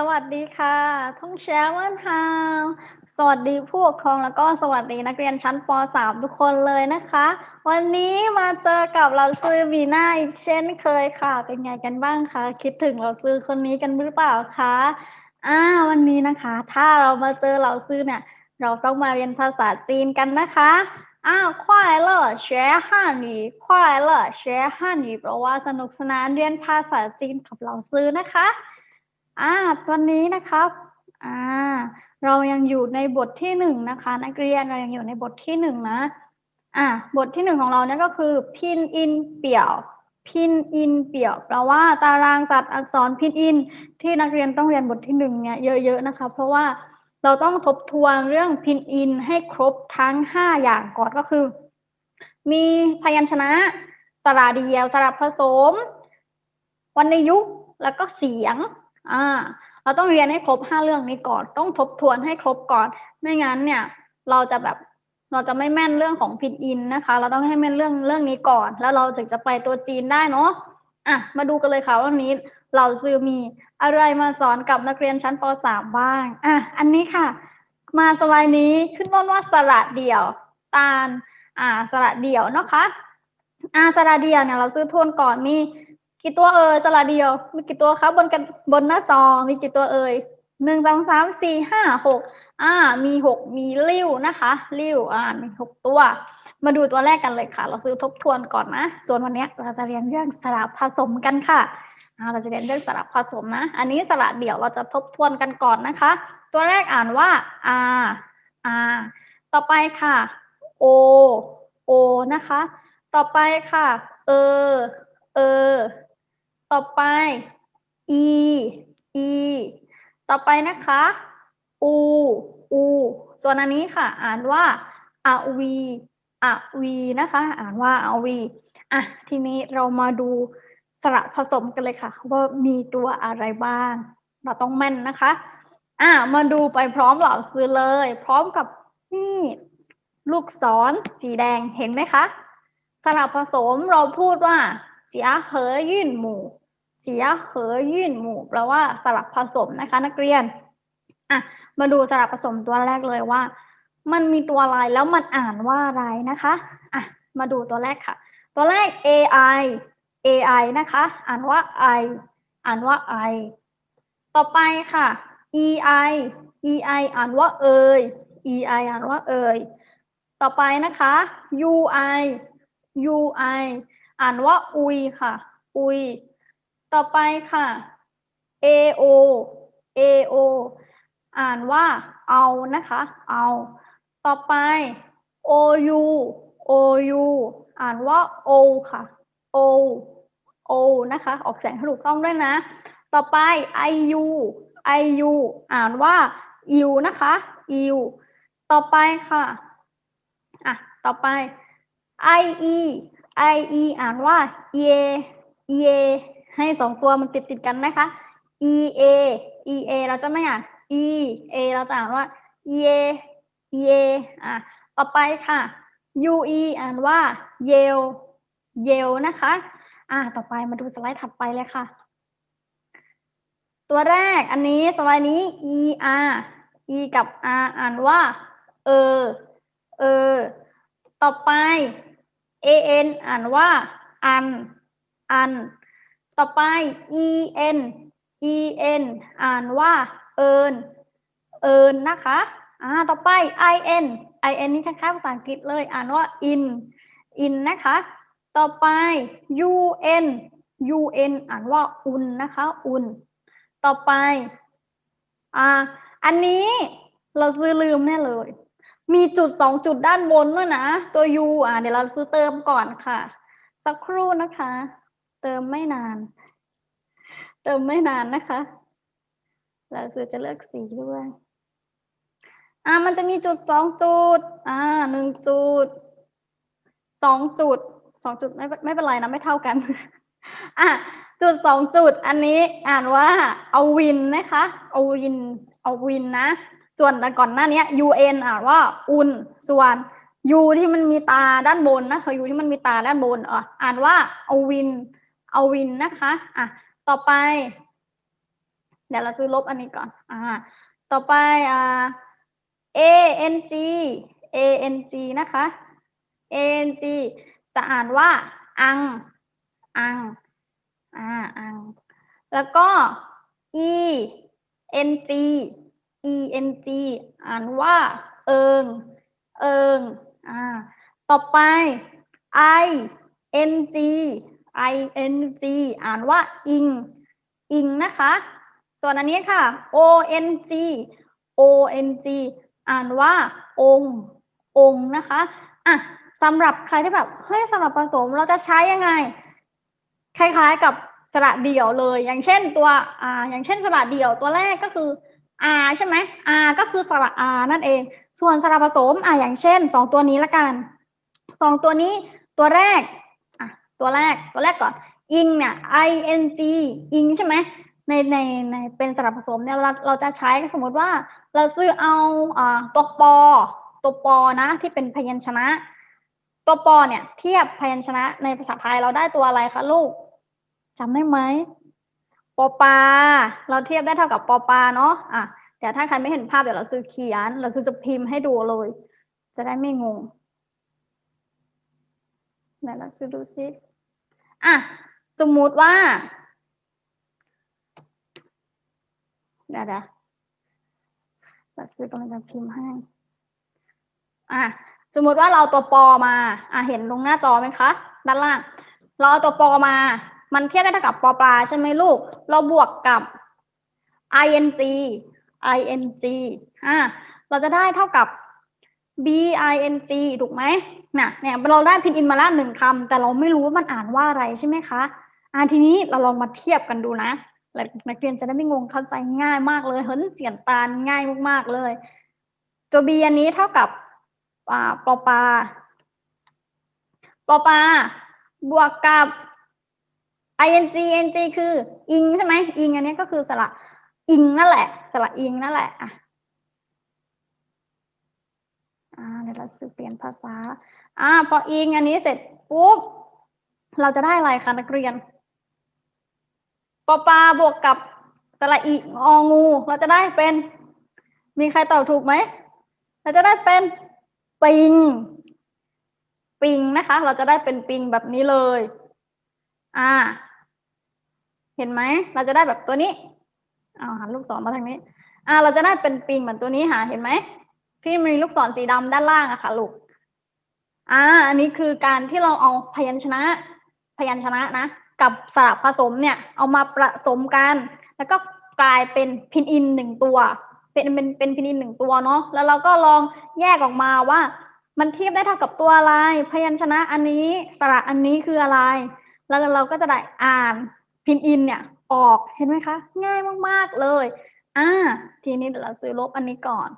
สวัสดีค่ะท่องแชร์วันฮาวสวัสดีผู้ปกครองแล้วก็สวัสดีนักเรียนชั้นป .3 ทุกคนเลยนะคะ วันนี้มาเจอกับเราซื้อบีน่าอีกเช่นเคยค่ะ เป็นไงกันบ้างคะคิดถึงเราซื้อคนนี้กันหรือเปล่าคะอ่าวันนี้นะคะ ถ้าเรามาเจอเราซื้อเนี่ย เราต้องมาเรียนภาษาจีนกันนะคะอ้าวควายเลอแชร์ฮันนีควายเลอแชร์ฮันนีเพราะว่าสนุกสนานเรียนภาษาจีนกับเราซื้อนะคะ อ่าวันนี้นะครับอ่าเรายังอยู่ในบทที่หนึ่งนะคะ นักเรียนเรายังอยู่ในบทที่หนึ่งนะอ่าบทที่หนึ่งของเราเนี่ยก็คือพินอินเปี่ยวพินอินเปี่ยวแปลว่าตารางจัดอักษรพินอิน ที่นักเรียนต้องเรียนบทที่หนึ่งเนี่ยเยอะๆนะคะ เพราะว่าเราต้องทบทวนเรื่องพินอินให้ครบทั้งห้าอย่างก่อนก็คือ มีพยัญชนะสระเดียวสระผสมวรรณยุกต์แล้วก็เสียง อ่าเราต้องเรียนให้ครบห้าเรื่องนี้ก่อน ต้องทบทวนให้ครบก่อน ไม่งั้นเนี่ย เราจะแบบเราจะไม่แม่นเรื่องของพินอินนะคะ เราต้องให้แม่นเรื่องเรื่องนี้ก่อน แล้วเราถึงจะไปตัวจีนได้เนาะอะมาดูกันเลยค่ะวันนี้เราซื้อมีอะไรมาสอนกับนักเรียนชั้นป .3 บ้างอะอันนี้ค่ะ มาสไลด์นี้ขึ้นต้นว่าสระเดี่ยว ตาลอ่าสระเดี่ยวนะคะอ่าสระเดี่ยวเนี่ยเราซื้อทวนก่อนมี กี่ตัวเอ่ยสระเดียว มีกี่ตัวครับบนกันบนหน้าจอมีกี่ตัวเอ่ยหนึ่งสองสามสี่ห้าหกอ่า มีหกมีริ้วนะคะริ้วอ่ามีหกตัว มาดูตัวแรกกันเลยค่ะ เราซื้อทบทวนก่อนนะ ส่วนวันนี้เราจะเรียนเรื่องสระผสมกันค่ะเราจะเรียนเรื่องสระผสมนะ อันนี้สระเดี่ยวเราจะทบทวนกันก่อนนะคะ ตัวแรกอ่านว่า r r ต่อไปค่ะ o o นะคะ ต่อไปค่ะ เออเออ ต่อไป e e ต่อไปนะคะ u u ส่วนอันนี้ค่ะ อ่านว่าอวีอวีนะคะ อ่านว่าอวีอะ ทีนี้เรามาดูสระผสมกันเลยค่ะ ว่ามีตัวอะไรบ้าง เราต้องแม่นนะคะ อะ มาดูไปพร้อมเหล่าซื้อเลย พร้อมกับนี่ ลูกศรสีแดงเห็นไหมคะสระผสมเราพูดว่าเจียเหอยื่นหมู่ เจียเหอยื่นหมู่แปลว่าสลับผสมนะคะ นักเรียนอะมาดูสลับผสมตัวแรกเลยว่า มันมีตัวอะไรแล้วมันอ่านว่าอะไรนะคะอะมาดูตัวแรกค่ะ ตัวแรก AI AI นะคะ อ่านว่า I อ่านว่า I ต่อไปค่ะ EI EI อ่านว่าเอย EI อ่านว่าเอยต่อไปนะคะ UI UI อ่านว่าอุยค่ะ อุย ต่อไปค่ะ AO AO อ่านว่าเอานะคะ เอา ต่อไป OU OU อ่านว่า O ค่ะ O O นะคะ ออกเสียงให้ถูกต้องด้วยนะ ต่อไป IU IU อ่านว่าอิวนะคะอิวต่อไปค่ะ อะ ต่อไป IE IE อ่านว่า EA EA ให้สองตัวมันติดติดกันนะคะ EA EA เราจะไม่อ่าน EA เราจะอ่านว่า EA EA อะต่อไปค่ะ UE อ่านว่า Yale Yale นะคะ อะต่อไปมาดูสไลด์ถัดไปเลยค่ะ ตัวแรกอันนี้สไลด์นี้ ER E กับ R อ่านว่า เออ เออ ต่อไป an อ่านว่า อัน อัน ต่อไป en en อ่านว่าเอินเอินนะคะอ่าต่อไป in in นี่คล้ายๆภาษาอังกฤษเลย อ่านว่า in in นะคะ ต่อไป un un อ่านว่าอุนนะคะอุนต่อไปอ่าอันนี้เราซื้อลืมแน่เลย มีจุดสองจุดด้านบนด้วยนะ ตัว u อะเดี๋ยวเราซื้อเติมก่อนค่ะ สักครู่นะคะ เติมไม่นาน เติมไม่นานนะคะ เราซื้อจะเลือกสีด้วยอ่ามันจะมีจุดสองจุด อ่าหนึ่งจุดสองจุดสองจุดไม่ไม่เป็นไรนะไม่เท่ากัน อะจุดสองจุดอันนี้อ่านว่าเอาวินนะคะเอาวินเอาวินนะ ส่วนก่อนหน้านี้ un อ่านว่าอุนส่วน u ที่มันมีตาด้านบนนะคะ u ที่มันมีตาด้านบนอะอ่านว่าเอาวิน เอาวินนะคะอะต่อไป เดี๋ยวเราซื้อลบอันนี้ก่อนอ่าต่อไปอ่า a n g a n g นะคะ a n g จะอ่านว่าอังอังอ่าอัง แล้วก็ e n g e n g อ่านว่า เอิง เอิงอ่าต่อไป i n g i n g อ่านว่าอิงอิงนะคะ ส่วนอันนี้ค่ะ o n g o n g อ่านว่าององนะคะอะสำหรับใครที่แบบเฮ้ยสำหรับผสมเราจะใช้ยังไง คล้ายๆกับสระเดี่ยวเลย อย่างเช่นตัวอ่าอย่างเช่นสระเดี่ยวตัวแรกก็คือ r ใช่ไหม r ก็คือสระ r นั่นเอง ส่วนสระผสมอ่าอย่างเช่นสองตัวนี้ละกันสองตัวนี้ตัวแรก ตัวแรกตัวแรกก่อนอิงเนี่ย i n g อิงใช่ไหมในในในเป็นสระผสมเนี่ยเราเราจะใช้สมมติว่า เราซื้อเอาอ่าตัวปอตัวปอนะที่เป็นพยัญชนะ ตัวปอเนี่ยเทียบพยัญชนะในภาษาไทยเราได้ตัวอะไรคะลูกจำได้ไหมปอปา เราเทียบได้เท่ากับปอปาเนาะอะเดี๋ยวถ้าใครไม่เห็นภาพเดี๋ยวเราซื้อเขียน เราซื้อจะพิมพ์ให้ดูเลย จะได้ไม่งง เดี๋ยวเราซื้อดูซิอะสมมุติว่าเดี๋ยวเดี๋ยวเราซื้อกำลังจะพิมพ์ให้ อะ สมมุติว่าเราเอาตัวปอมา อะ เห็นลงหน้าจอไหมคะ ด้านล่าง เราเอาตัวปอมา มันเทียบได้เท่ากับปอปลาใช่ไหมลูก เราบวกกับ ing ing อะ เราจะได้เท่ากับ bing ถูกไหมเนี่ยเนี่ยเราได้พินอินมาแล้วหนึ่งคำแต่เราไม่รู้ว่ามันอ่านว่าอะไรใช่ไหมคะอะทีนี้เราลองมาเทียบกันดูนะนักเรียนจะได้ไม่งงเข้าใจง่ายมากเลยเฮ้ยเสียนตาลง่ายมากๆเลย ตัว b อันนี้เท่ากับอ่าปอปาปอปาบวกกับ ing ng คือ อิงใช่ไหมอิงอันนี้ก็คือสระอิงนั่นแหละ สระอิงนั่นแหละอะ อ่าเดี๋ยวเราสือเปลี่ยนภาษา อ่าพออิงอันนี้เสร็จปุ๊บเราจะได้อะไรคะนักเรียนปอปาบวกกับสระอีงองู เราจะได้เป็น มีใครตอบถูกไหมเราจะได้เป็นปิง ปิงนะคะ เราจะได้เป็นปิงแบบนี้เลย อ่า เห็นไหม เราจะได้แบบตัวนี้เอาหันลูกศรมาทางนี้ อ่า เราจะได้เป็นปิงเหมือนตัวนี้หาเห็นไหม ที่มีลูกศรสีดำด้านล่างอะค่ะลูกอ่าอันนี้คือการที่เราเอาพยัญชนะ พยัญชนะนะ กับสระผสมเนี่ย เอามาผสมกัน แล้วก็กลายเป็นพินอินหนึ่งตัว เป็นเป็นเป็นพินอินหนึ่งตัวเนาะแล้วเราก็ลองแยกออกมาว่า มันเทียบได้เท่ากับตัวอะไร พยัญชนะอันนี้สระอันนี้คืออะไร แล้วเราก็จะได้อ่านพินอินเนี่ยออกเห็นไหมคะ ง่ายมากๆเลย อ่า ทีนี้เดี๋ยวเราซื้อลบอันนี้ก่อน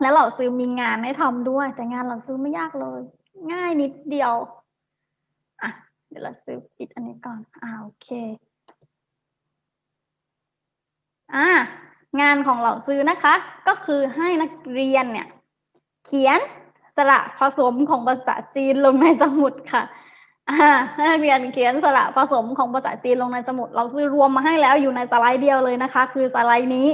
แล้วเราซื้อมีงานให้ทำด้วย แต่งานเราซื้อไม่ยากเลย ง่ายนิดเดียวอะเดี๋ยวเราซื้อปิดอันนี้ก่อนอ่าโอเคอ่างานของเราซื้อนะคะ ก็คือให้นักเรียนเนี่ย เขียนสระผสมของภาษาจีนลงในสมุดค่ะอ่าให้นักเรียนเขียนสระผสมของภาษาจีนลงในสมุด เราซื้อรวมมาให้แล้วอยู่ในสไลด์เดียวเลยนะคะ คือสไลด์นี้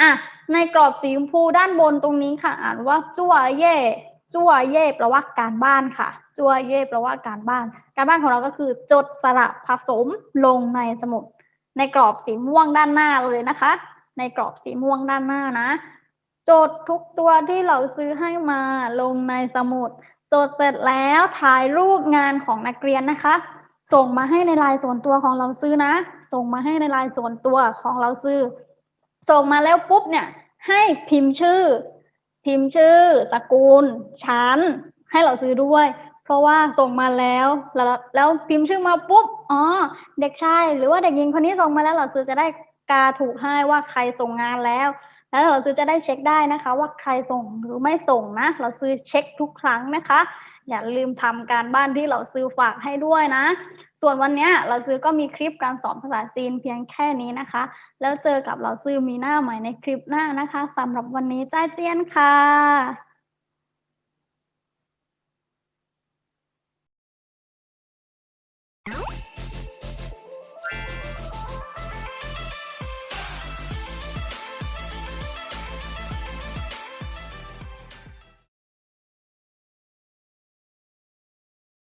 อะ ในกรอบสีชมพูด้านบนตรงนี้ค่ะ อ่านว่าจั่วเย่จั่วเย่แปลว่าการบ้านค่ะ จั่วเย่แปลว่าการบ้าน การบ้านของเราก็คือจดสระผสมลงในสมุด ในกรอบสีม่วงด้านหน้าเลยนะคะ ในกรอบสีม่วงด้านหน้านะจดทุกตัวที่เราซื้อให้มาลงในสมุดจดเสร็จแล้วถ่ายรูปงานของนักเรียนนะคะ ส่งมาให้ในไลน์ส่วนตัวของเราซื้อนะ ส่งมาให้ในไลน์ส่วนตัวของเราซื้อ ส่งมาแล้วปุ๊บเนี่ย ให้พิมพ์ชื่อ พิมพ์ชื่อ สกุลชั้น ให้เราซื้อด้วย เพราะว่าส่งมาแล้วแล้วแล้วพิมพ์ชื่อมาปุ๊บอ๋อเด็กชายหรือว่าเด็กหญิงคนนี้ส่งมาแล้วเราซื้อจะได้กาถูกให้ว่าใครส่งงานแล้ว แล้วเราซื้อจะได้เช็คได้นะคะ ว่าใครส่งหรือไม่ส่งนะ เราซื้อเช็คทุกครั้งนะคะ อย่าลืมทำการบ้านที่เราซื้อฝากให้ด้วยนะ ส่วนวันนี้เราซื้อก็มีคลิปการสอนภาษาจีนเพียงแค่นี้นะคะ แล้วเจอกับเราซื้อมีหน้าใหม่ในคลิปหน้านะคะสำหรับวันนี้จ้าเจียนค่ะ Nope.